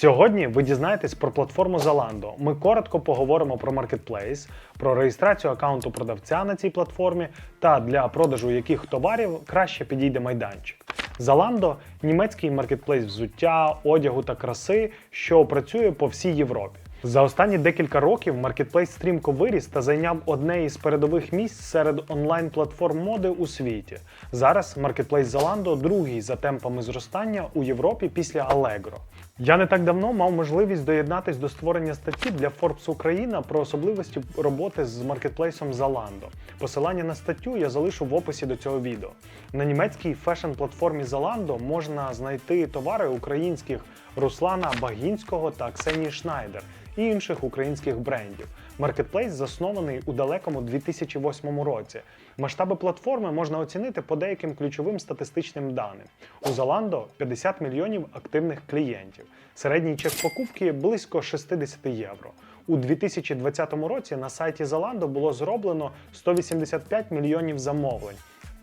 Сьогодні ви дізнаєтесь про платформу Zalando. Ми коротко поговоримо про маркетплейс, про реєстрацію аккаунту продавця на цій платформі та для продажу яких товарів краще підійде майданчик. Zalando – німецький маркетплейс взуття, одягу та краси, що працює по всій Європі. За останні декілька років маркетплейс стрімко виріс та зайняв одне із передових місць серед онлайн-платформ моди у світі. Зараз маркетплейс Zalando другий за темпами зростання у Європі після Allegro. Я не так давно мав можливість доєднатись до створення статті для Forbes Україна про особливості роботи з маркетплейсом Zalando. Посилання на статтю я залишу в описі до цього відео. На німецькій фешн-платформі Zalando можна знайти товари українських Руслана Багінського та Ксенії Шнайдер і інших українських брендів. Маркетплейс заснований у далекому 2008 році. Масштаби платформи можна оцінити по деяким ключовим статистичним даним. У Zalando 50 мільйонів активних клієнтів. Середній чек покупки близько 60 євро. У 2020 році на сайті Zalando було зроблено 185 мільйонів замовлень.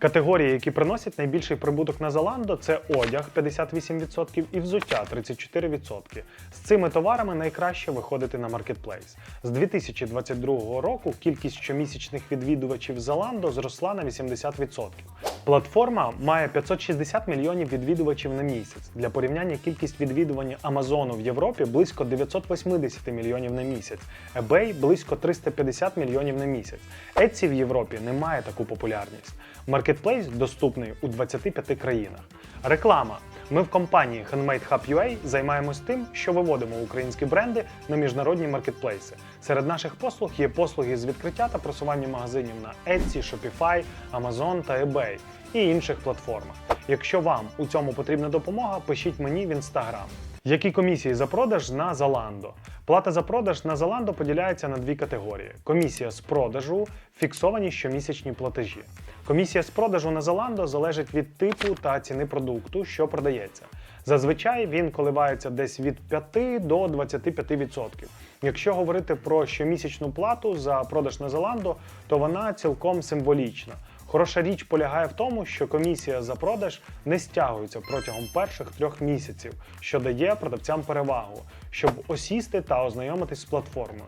Категорії, які приносять найбільший прибуток на Zalando, це одяг 58% і взуття 34%. З цими товарами найкраще виходити на маркетплейс. З 2022 року кількість щомісячних відвідувачів Zalando зросла на 80%. Платформа має 560 мільйонів відвідувачів на місяць. Для порівняння кількість відвідування Амазону в Європі близько 980 мільйонів на місяць, eBay близько 350 мільйонів на місяць. Etsy в Європі не має таку популярність. Маркетплейс доступний у 25 країнах. Реклама. Ми в компанії Handmade Hub UA займаємось тим, що виводимо українські бренди на міжнародні маркетплейси. Серед наших послуг є послуги з відкриття та просування магазинів на Etsy, Shopify, Amazon та eBay і інших платформах. Якщо вам у цьому потрібна допомога, пишіть мені в Instagram. Які комісії за продаж на Zalando? Плата за продаж на Zalando поділяється на дві категорії: комісія з продажу, фіксовані щомісячні платежі. Комісія з продажу на Zalando залежить від типу та ціни продукту, що продається. Зазвичай він коливається десь від 5 до 25%. Якщо говорити про щомісячну плату за продаж на Zalando, то вона цілком символічна. Хороша річ полягає в тому, що комісія за продаж не стягується протягом перших трьох місяців, що дає продавцям перевагу, щоб осісти та ознайомитись з платформою.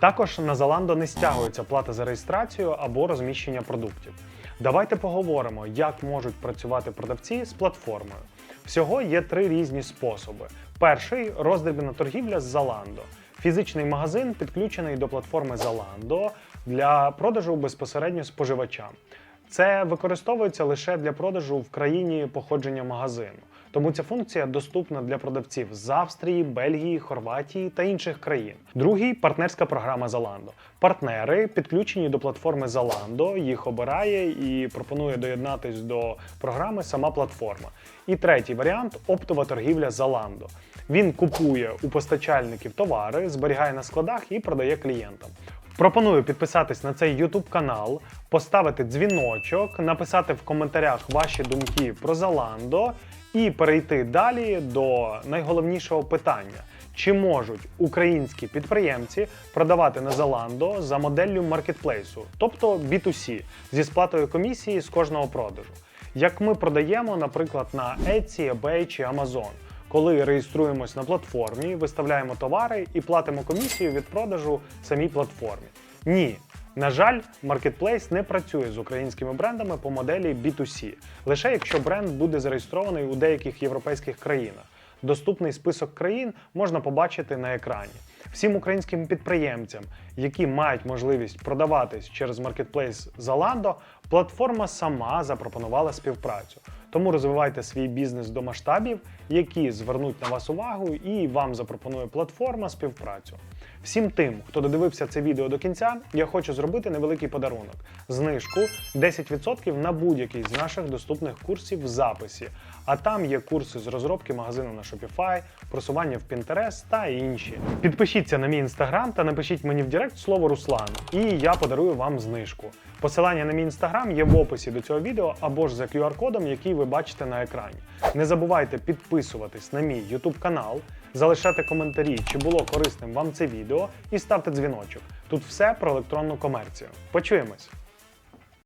Також на Zalando не стягується плата за реєстрацію або розміщення продуктів. Давайте поговоримо, як можуть працювати продавці з платформою. Всього є три різні способи. Перший роздрібна торгівля з Zalando. Фізичний магазин підключений до платформи Zalando для продажу безпосередньо споживачам. Це використовується лише для продажу в країні походження магазину. Тому ця функція доступна для продавців з Австрії, Бельгії, Хорватії та інших країн. Другий партнерська програма Zalando. Партнери підключені до платформи Zalando, їх обирає і пропонує доєднатись до програми сама платформа. І третій варіант оптова торгівля Zalando. Він купує у постачальників товари, зберігає на складах і продає клієнтам. Пропоную підписатись на цей YouTube канал, поставити дзвіночок, написати в коментарях ваші думки про Zalando і перейти далі до найголовнішого питання: чи можуть українські підприємці продавати на Zalando за моделлю маркетплейсу, тобто B2C, зі сплатою комісії з кожного продажу? Як ми продаємо, наприклад, на Etsy, eBay чи Amazon коли реєструємось на платформі, виставляємо товари і платимо комісію від продажу самій платформі. Ні. На жаль, маркетплейс не працює з українськими брендами по моделі B2C, лише якщо бренд буде зареєстрований у деяких європейських країнах. Доступний список країн можна побачити на екрані. Всім українським підприємцям, які мають можливість продаватись через маркетплейс Zalando, платформа сама запропонувала співпрацю. Тому розвивайте свій бізнес до масштабів, які звернуть на вас увагу, і вам запропонує платформа співпрацю. Всім тим, хто додивився це відео до кінця, я хочу зробити невеликий подарунок. Знижку 10% на будь-який з наших доступних курсів в записі. А там є курси з розробки магазину на Shopify, просування в Pinterest та інші. Підпишіться на мій інстаграм та напишіть мені в Директ слово Руслан, і я подарую вам знижку. Посилання на мій інстаграм є в описі до цього відео або ж за QR-кодом, який ви бачите на екрані. Не забувайте підписуватись на мій YouTube канал, залишати коментарі, чи було корисним вам це відео, і ставте дзвіночок. Тут все про електронну комерцію. Почуємось!